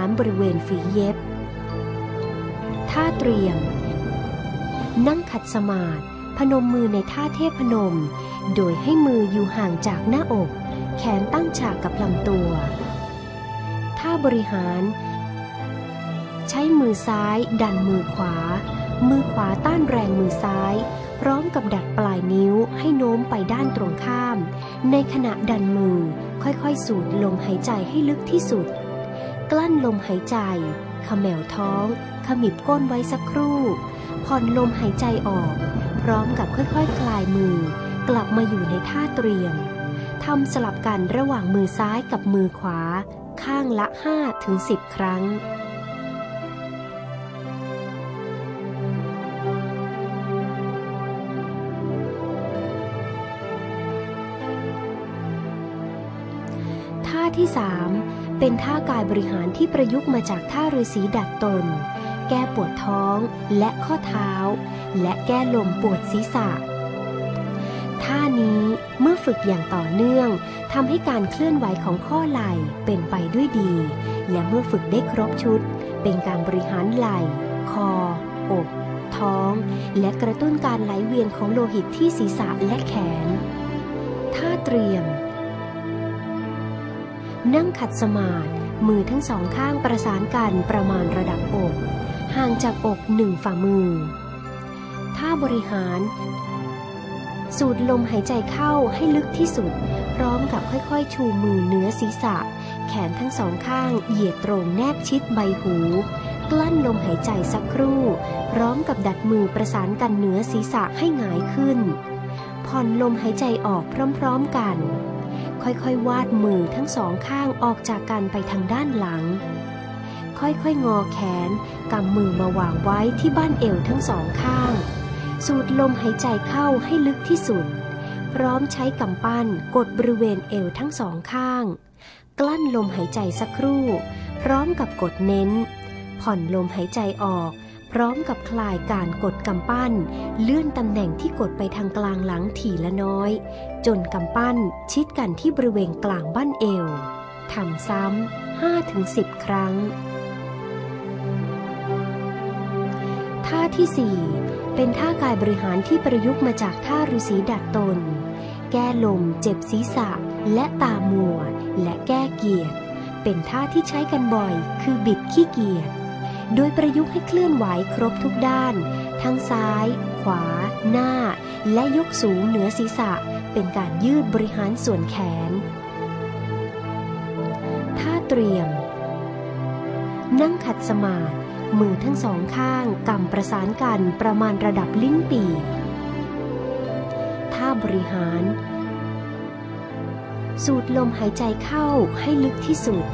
ารบริเวณฝีเย็บ ท่าเตรียม นั่งขัดสมาธิพนมมือในท่าเทพพนม โดยให้มืออยู่ห่างจากหน้าอก แขนตั้งฉากกับลำตัว ท่าบริหาร ใช้มือซ้าย ดันมือขวา มือขวาต้านแรงมือซ้าย พร้อมกับดัดปลายนิ้วให้โน้มไปด้านตรงข้าม ในขณะดันมือค่อยๆ สูดลมหายใจให้ลึกที่สุด กลั้นลมหายใจขมวท้อง ขมิบก้นไว้สักครู่ ผ่อนลมหายใจออก พร้อมกับค่อยๆคคลายมือ กลับมาอยู่ในท่าเตรียมทำสลับกันระหว่างมือซ้ายกับมือขวา ข้างละ5-10 ครั้งท่าที่ 3 เป็นท่ากายบริหารที่ประยุกต์มาจากท่าฤาษีดัดตน แก้ปวดท้องและข้อเท้า และแก้ลมปวดศีรษะ ท่านี้เมื่อฝึกอย่างต่อเนื่องทำให้การเคลื่อนไหวของข้อไหล่เป็นไปด้วยดี และเมื่อฝึกได้ครบชุด เป็นการบริหารไหล่ คอ อก ท้อง และกระตุ้นการไหลเวียนของโลหิตที่ศีรษะและแขน ท่าเตรียม นั่งขัดสมาธิมือทั้งสองข้างประสานกันประมาณระดับอก ห่างจากอกหนึ่งฝ่ามือ ท่าบริหาร สูดลมหายใจเข้าให้ลึกที่สุด พร้อมกับค่อยๆ ชูมือเหนือศีรษะ แขนทั้งสองข้างเหยียดตรงแนบชิดใบหู กลั้นลมหายใจสักครู่ พร้อมกับดัดมือประสานกันเหนือศีรษะให้หงายขึ้น ผ่อนลมหายใจออกพร้อมๆกัน ค่อยๆ วาดมือทั้งสองข้างออกจากกันไปทางด้านหลัง ค่อยๆ งอแขนกำมือมาวางไว้ที่บ้านเอวทั้งสองข้าง สูดลมหายใจเข้าให้ลึกที่สุด พร้อมใช้กำปั้นกดบริเวณเอวทั้งสองข้าง กลั้นลมหายใจสักครู่ พร้อมกับกดเน้น ผ่อนลมหายใจออก พร้อมกับคลายการกดกำปั้น เลื่อนตำแหน่งที่กดไปทางกลางหลังถี่ละน้อย จนกำปั้นชิดกันที่บริเวณกลางบั้นเอวทำซ้ำ5-10 ครั้ง ท่าที่ 4 เป็นท่ากายบริหารที่ประยุกต์มาจากท่าฤาษีดัดตน แก้ลมเจ็บศีรษะและตามัว และแก้เกียรเป็นท่าที่ใช้กันบ่อย คือบิดขี้เกียจ โดยประยุกต์ให้เคลื่อนไหวครบทุกด้าน ทั้งซ้าย ขวา หน้า และยกสูงเหนือศีรษะ เป็นการยืดบริหารส่วนแขน ท่าเตรียม นั่งขัดสมาธิมือทั้งสองข้างกำประสานกันประมาณระดับลิ้นปีท่าบริหาร สูดลมหายใจเข้าให้ลึกที่สุด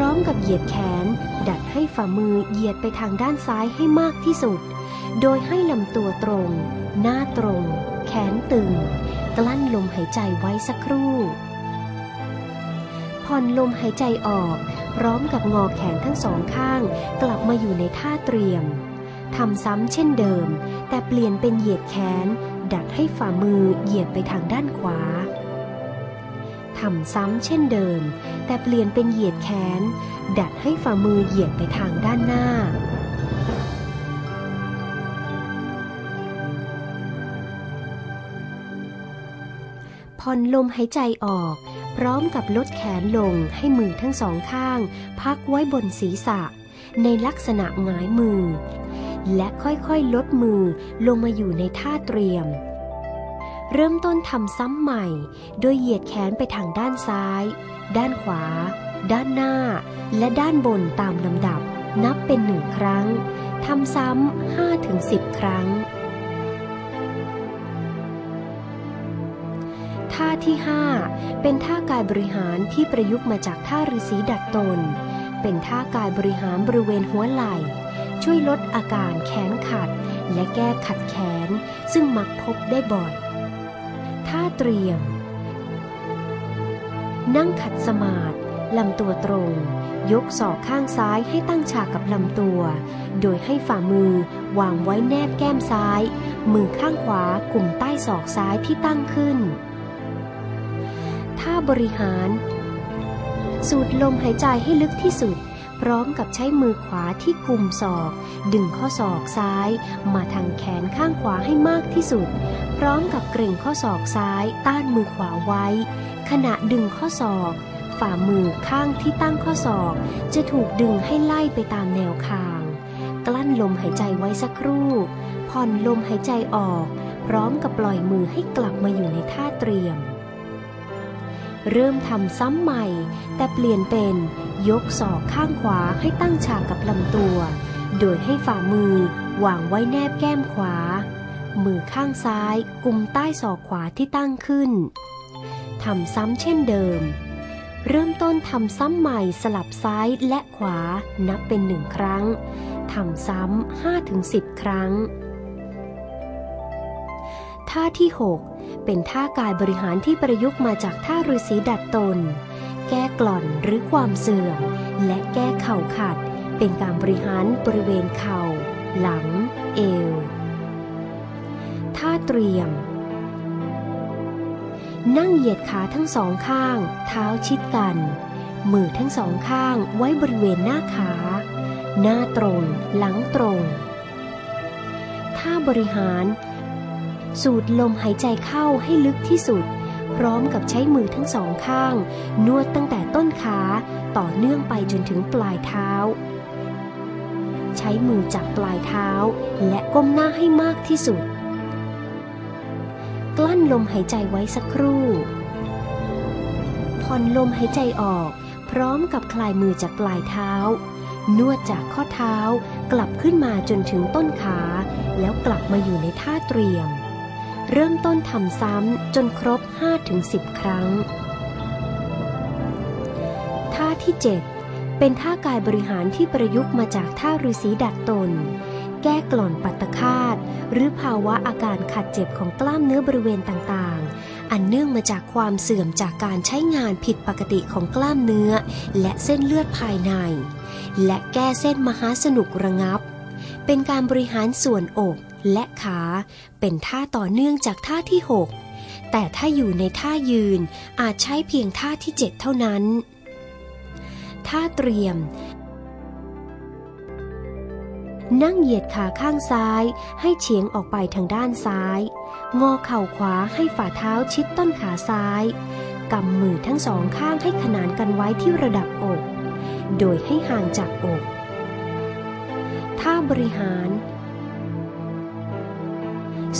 ร้อมกับเหยียดแขน ดัดให้ฝ่ามือเหยียดไปทางด้านซ้ายให้มากที่สุด โดยให้ลำตัวตรง หน้าตรง แขนตึง กลั้นลมหายใจไว้สักครู่ ผ่อนลมหายใจออก พร้อมกับงอแขนทั้งสองข้าง กลับมาอยู่ในท่าเตรียมทำซ้ำเช่นเดิม แต่เปลี่ยนเป็นเหยียดแขน ดัดให้ฝ่ามือเหยียดไปทางด้านขวา ทำซ้ำเช่นเดิม แต่เปลี่ยนเป็นเหยียดแขน ดัดให้ฝ่ามือเหยียดไปทางด้านหน้า ผ่อนลมหายใจออก พร้อมกับลดแขนลงให้มือทั้งสองข้าง พักไว้บนศีรษะ ในลักษณะหงายมือ และค่อยๆลดมือลงมาอยู่ในท่าเตรียม เริ่มต้นทำซ้ำใหม่ โดยเหยียดแขนไปทางด้านซ้าย ด้านขวา ด้านหน้า และด้านบนตามลำดับ นับเป็นหนึ่งครั้งทำซ้ำห้าถึงสิบครั้ง ท่าที่ 5 เป็นท่ากายบริหารที่ประยุกต์มาจากท่าฤาษีดัดตน เป็นท่ากายบริหารบริเวณหัวไหล่ ช่วยลดอาการแขนขัด และแก้ขัดแขน ซึ่งมักพบได้บ่อย ท่าเตรียม นั่งขัดสมาธิลำตัวตรง ยกศอกข้างซ้ายให้ตั้งฉากกับลำตัว โดยให้ฝ่ามือวางไว้แนบแก้มซ้าย มือข้างขวากลุ่มใต้ศอกซ้ายที่ตั้งขึ้น ท่าบริหาร สูดลมหายใจให้ลึกที่สุด พร้อมกับใช้มือขวาที่กุมศอก ดึงข้อศอกซ้าย มาทางแขนข้างขวาให้มากที่สุด พร้อมกับเกรงข้อศอกซ้าย ต้านมือขวาไว้ ขณะดึงข้อศอก ฝ่ามือข้างที่ตั้งข้อศอก จะถูกดึงให้ไล่ไปตามแนวคาง กลั้นลมหายใจไว้สักครู่ ผ่อนลมหายใจออก พร้อมกับปล่อยมือให้กลับมาอยู่ในท่าเตรียมเริ่มทำซ้ำใหม่ แต่เปลี่ยนเป็น ยกศอกข้างขวาให้ตั้งฉากกับลำตัว โดยให้ฝ่ามือวางไว้แนบแก้มขวา มือข้างซ้ายกุมใต้ศอกขวาที่ตั้งขึ้น ทำซ้ำเช่นเดิม เริ่มต้นทำซ้ำใหม่สลับซ้ายและขวานับเป็นหนึ่งครั้ง ทำซ้ำห้าถึงสิบครั้ง ท่าที่ 6 เป็นท่ากายบริหารที่ประยุกต์มาจากท่าฤาษีดัดตน แก้กล่อนหรือความเสื่อม และแก้เข่าขัด เป็นการบริหารบริเวณเข่า หลัง เอว ท่าเตรียม นั่งเหยียดขาทั้งสองข้าง เท้าชิดกัน มือทั้งสองข้างไว้บริเวณหน้าขา หน้าตรง หลังตรง ท่าบริหาร สูดลมหายใจเข้าให้ลึกที่สุด ร้อมกับใช้มือทั้งสองข้าง นวดตั้งแต่ต้นขาต่อเนื่องไปจนถึงปลายเท้า ใช้มือจับปลายเท้า และก้มหน้าให้มากที่สุด กลั้นลมหายใจไว้สักครู่ ผ่อนลมหายใจออก พร้อมกับคลายมือจากปลายเท้า นวดจากข้อเท้ากลับขึ้นมาจนถึงต้นขา แล้วกลับมาอยู่ในท่าเตรียม เริ่มต้นทำซ้ำจนครบ 5-10 ครั้ง ท่าที่ 7 เป็นท่ากายบริหารที่ประยุกต์มาจากท่าฤาษีดัดตน แก้กล่อนปัตตคาตหรือภาวะอาการขัดเจ็บของกล้ามเนื้อบริเวณต่างๆ อันเนื่องมาจากความเสื่อมจากการใช้งานผิดปกติของกล้ามเนื้อ และเส้นเลือดภายใน และแก้เส้นมหาสนุกระงับ เป็นการบริหารส่วนอก และขา เป็นท่าต่อเนื่องจากท่าที่ 6 แต่ถ้าอยู่ในท่ายืนอาจใช้เพียงท่าที่ 7 เท่านั้น ท่าเตรียม นั่งเหยียดขาข้างซ้ายให้เฉียงออกไปทางด้านซ้าย งอเข่าขวาให้ฝ่าเท้าชิดต้นขาซ้ายกำมือทั้งสองข้างให้ขนานกันไว้ที่ระดับอก โดยให้ห่างจากอก ท่าบริหาร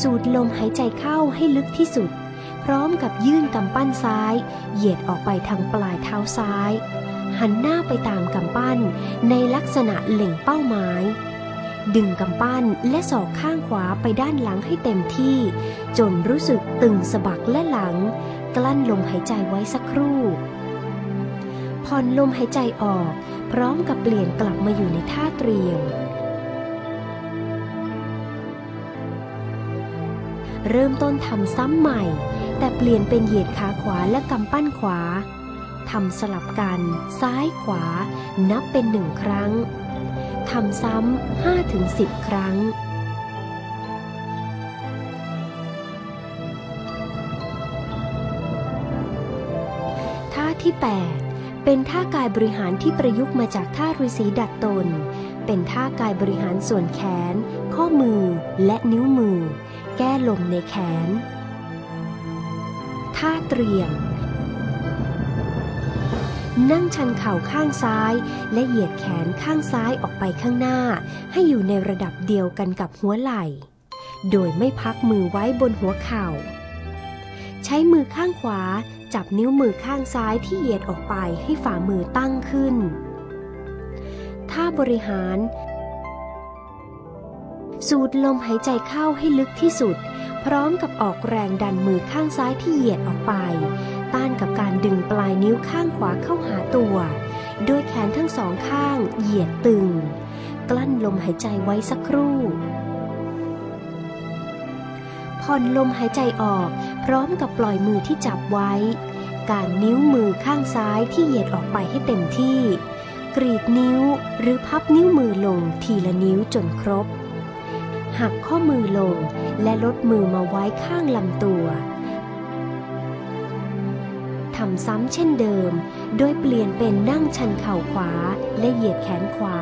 สูดลมหายใจเข้าให้ลึกที่สุด พร้อมกับยื่นกำปั้นซ้าย เหยียดออกไปทางปลายเท้าซ้าย หันหน้าไปตามกำปั้นในลักษณะเล็งเป้าหมาย ดึงกำปั้นและศอกข้างขวาไปด้านหลังให้เต็มที่ จนรู้สึกตึงสะบักและหลัง กลั้นลมหายใจไว้สักครู่ผ่อนลมหายใจออก พร้อมกับเปลี่ยนกลับมาอยู่ในท่าเตรียม เริ่มต้นทำซ้ำใหม่ แต่เปลี่ยนเป็นเหยียดขาขวาและกำปั้นขวาทำสลับกันซ้ายขวา นับเป็นหนึ่งครั้งทำซ้ำห้าถึงสิบครั้ง ท่าที่ 8 เป็นท่ากายบริหารที่ประยุกต์มาจากท่าฤาษีดัดตน เป็นท่ากายบริหารส่วนแขน ข้อมือและนิ้วมือ แก้ลมในแขน ท่าเตรียม นั่งชันเข่าข้างซ้าย และเหยียดแขนข้างซ้ายออกไปข้างหน้า ให้อยู่ในระดับเดียวกันกับหัวไหล่ โดยไม่พักมือไว้บนหัวเข่า ใช้มือข้างขวา จับนิ้วมือข้างซ้ายที่เหยียดออกไปให้ฝ่ามือตั้งขึ้น ท่าบริหาร สูดลมหายใจเข้าให้ลึกที่สุด พร้อมกับออกแรงดันมือข้างซ้ายที่เหยียดออกไป ต้านกับการดึงปลายนิ้วข้างขวาเข้าหาตัวโดยแขนทั้งสองข้างเหยียดตึง กลั้นลมหายใจไว้สักครู่ ผ่อนลมหายใจออก พร้อมกับปล่อยมือที่จับไว้ การนิ้วมือข้างซ้ายที่เหยียดออกไปให้เต็มที่ กรีดนิ้วหรือพับนิ้วมือลงทีละนิ้วจนครบ หักข้อมือลงและลดมือมาไว้ข้างลำตัวทำซ้ำเช่นเดิม โดยเปลี่ยนเป็นนั่งชันเข่าขวาและเหยียดแขนขวา